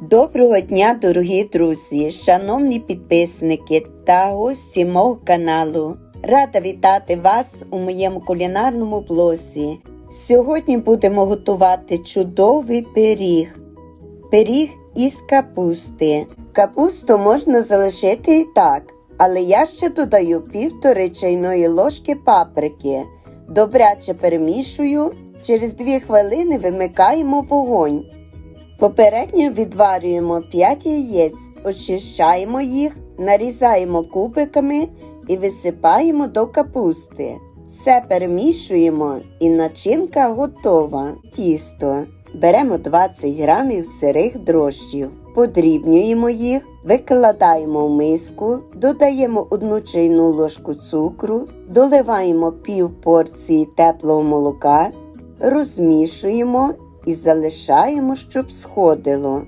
Доброго дня, дорогі друзі, шановні підписники та гості мого каналу. Рада вітати вас у моєму кулінарному блозі. Сьогодні будемо готувати чудовий пиріг. Пиріг із капусти. Капусту можна залишити і так, але я ще додаю півтори чайної ложки паприки. Добряче перемішую, через 2 хвилини вимикаємо вогонь. Попередньо відварюємо 5 яєць, очищаємо їх, нарізаємо кубиками і висипаємо до капусти. Все перемішуємо і начинка готова. Тісто. Беремо 20 грамів сирих дрожжів, подрібнюємо їх, викладаємо в миску, додаємо 1 чайну ложку цукру, доливаємо пів порції теплого молока, розмішуємо і залишаємо, щоб сходило.